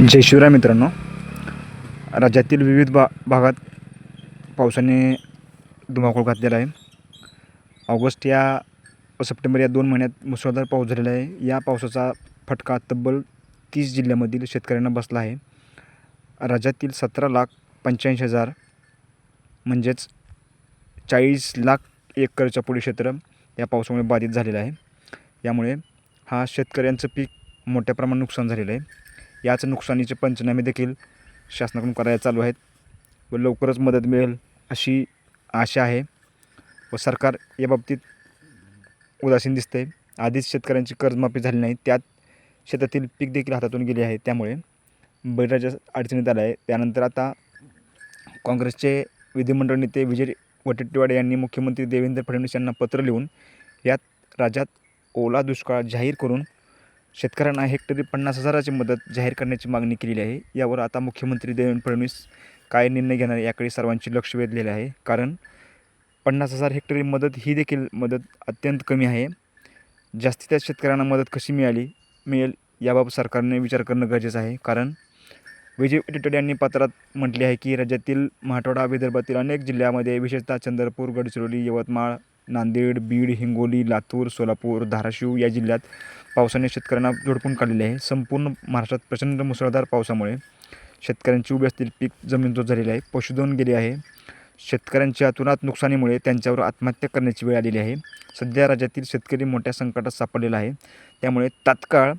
जय शिवराय मित्रांनो. राज्यातील विविध भा भागात पावसाने धुमाकूळ घातलेला आहे. ऑगस्ट या व सप्टेंबर या दोन महिन्यात मुसळधार पाऊस झालेला आहे. या पावसाचा फटका तब्बल तीस जिल्ह्यामधील शेतकऱ्यांना बसला आहे. राज्यातील सतरा लाख पंच्याऐंशी हजार म्हणजेच चाळीस लाख एकरच्या पुढे क्षेत्र या पावसामुळे बाधित झालेलं आहे. यामुळे हा शेतकऱ्यांचं पीक मोठ्या प्रमाणात नुकसान झालेलं आहे. याच नुकसानीचे पंचनामे देखील शासनाकडून करायला चालू आहेत व लवकरच मदत मिळेल अशी आशा आहे व सरकार या बाबतीत उदासीन दिसते आधीच शेतकऱ्यांची कर्जमाफी झाली नाही. त्यात शेतातील पीक देखील हातातून गेले आहे. त्यामुळे बळीराजा अडचणीत आला आहे. त्यानंतर आता काँग्रेसचे विधिमंडळ नेते विजय वटेट्टीवाडे यांनी मुख्यमंत्री देवेंद्र फडणवीस यांना पत्र लिहून यात राज्यात ओला दुष्काळ जाहीर करून शेतकऱ्यांना हेक्टरी पन्नास हजाराची मदत जाहीर करण्याची मागणी केलेली आहे. यावर आता मुख्यमंत्री देवेंद्र फडणवीस काय निर्णय घेणार याकडे सर्वांची लक्ष वेधलेलं आहे. कारण पन्नास हजार हेक्टरी मदत ही देखील मदत अत्यंत कमी आहे. जास्तीत जास्त शेतकऱ्यांना मदत कशी मिळाली मिळेल याबाबत सरकारने विचार करणं गरजेचं आहे. कारण विजय वटेट्टीवार यांनी पत्रात म्हटले आहे की राज्यातील मराठवाडा विदर्भातील अनेक जिल्ह्यामध्ये विशेषतः चंद्रपूर गडचिरोली यवतमाळ नांदेड बीड हिंगोली लातूर सोलापूर धाराशिव या जिल्ह्यात पावसाने शेतकऱ्यांना झोडपून काढलेले आहे. संपूर्ण महाराष्ट्रात प्रचंड मुसळधार पावसामुळे शेतकऱ्यांची उभी असतील पीक जमीनजोत झालेली आहे. पशुधन गेले आहे. शेतकऱ्यांच्या अतुनात नुकसानीमुळे त्यांच्यावर आत्महत्या करण्याची वेळ आलेली आहे. सध्या राज्यातील शेतकरी मोठ्या संकटात सापडलेला आहे. त्यामुळे तात्काळ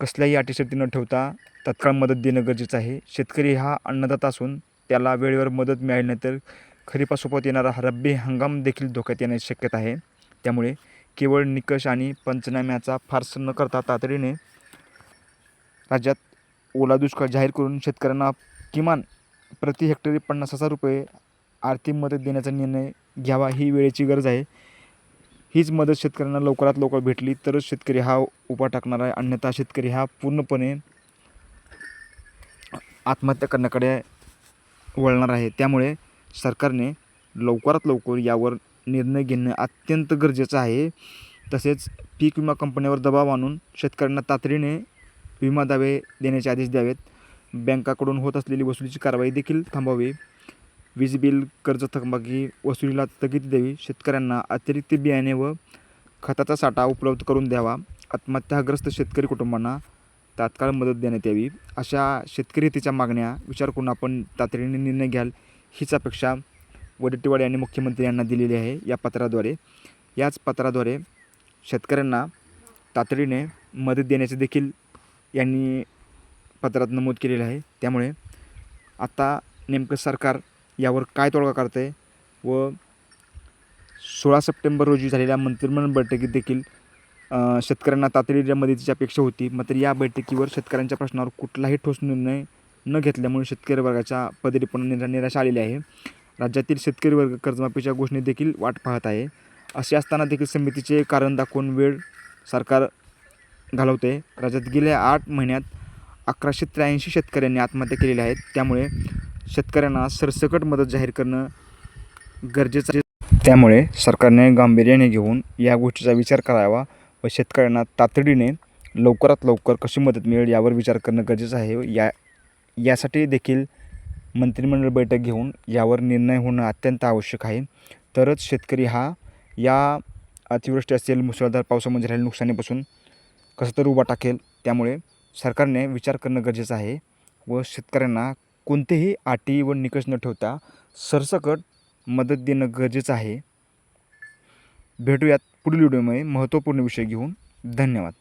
कसल्याही अटीशर्ती न ठेवता तात्काळ मदत देणं गरजेचं आहे. शेतकरी हा अन्नदाता असून त्याला वेळेवर मदत मिळाली नाही तर खरीपासोबत येणारा रब्बी हंगाम देखील धोक्यात येण्याची शक्यता आहे. त्यामुळे केवळ निकष आणि पंचनाम्याचा फारस न करता तातडीने राज्यात ओला दुष्काळ जाहीर करून शेतकऱ्यांना किमान प्रति हेक्टरी पन्नास हजार रुपये आर्थिक मदत देण्याचा निर्णय घ्यावा ही वेळेची गरज आहे. हीच मदत शेतकऱ्यांना लवकरात लवकर भेटली तरच शेतकरी हा उभा टाकणार आहे. अन्यथा शेतकरी हा पूर्णपणे आत्महत्या करण्याकडे वळणार आहे. त्यामुळे सरकारने लवकरात लवकर यावर निर्णय घेणं अत्यंत गरजेचं आहे. तसेच पीक विमा कंपन्यावर दबाव आणून शेतकऱ्यांना तातडीने विमा दावे देण्याचे आदेश द्यावेत. बँकाकडून होत असलेली वसुलीची कारवाई देखील थांबावी वीज बिल कर्ज थकबाकी वसुलीला स्थगिती द्यावी शेतकऱ्यांना अतिरिक्त बियाणे व खताचा साठा उपलब्ध करून द्यावा आत्महत्याग्रस्त शेतकरी कुटुंबांना तात्काळ मदत देण्यात यावी अशा शेतकरी हितीच्या मागण्या विचार करून आपण तातडीने निर्णय घ्याल. हीच अपेक्षा वडेट्टीवार यांनी मुख्यमंत्री यांना दिलेली आहे या पत्राद्वारे. याच पत्राद्वारे शेतकऱ्यांना तातडीने मदत देण्याचे देखील यांनी पत्रात नमूद केलेलं आहे. त्यामुळे आता नेमकं सरकार यावर काय तोडगा करतं आहे व सोळा सप्टेंबर रोजी झालेल्या मंत्रिमंडळ बैठकीत देखील शेतकऱ्यांना तातडीच्या मदतीची अपेक्षा होती. मात्र या बैठकीवर शेतकऱ्यांच्या प्रश्नावर कुठलाही ठोस निर्णय न घेतल्यामुळे शेतकरी वर्गाच्या पदरीपणा निरा निराशा आलेली आहे. राज्यातील शेतकरी वर्ग कर्जमाफीच्या घोषणेदेखील वाट पाहत आहे. असे असताना देखील समितीचे कारण दाखवून वेळ सरकार घालवते. राज्यात गेल्या आठ महिन्यात अकराशे त्र्याऐंशी शेतकऱ्यांनी आत्महत्या केलेल्या आहेत. त्यामुळे शेतकऱ्यांना सरसकट मदत जाहीर करणं गरजेचं आहे. त्यामुळे सरकारने गांभीर्याने घेऊन या गोष्टीचा विचार करावा व शेतकऱ्यांना तातडीने लवकरात लवकर कशी मदत मिळेल यावर विचार करणं गरजेचं आहे. या यासाठी देखील मंत्रिमंडळ बैठक घेऊन यावर निर्णय होणं अत्यंत आवश्यक आहे. तरच शेतकरी हा या अतिवृष्टी असेल मुसळधार पावसामध्ये झालेल्या नुकसानीपासून कसं तर उभा टाकेल त्यामुळे सरकारने विचार करणं गरजेचं आहे व शेतकऱ्यांना कोणतेही अटी व निकष न ठेवता सरसकट मदत देणं गरजेचं आहे. भेटूयात पुढील व्हिडिओमध्ये. महत्त्वपूर्ण विषय घेऊन धन्यवाद.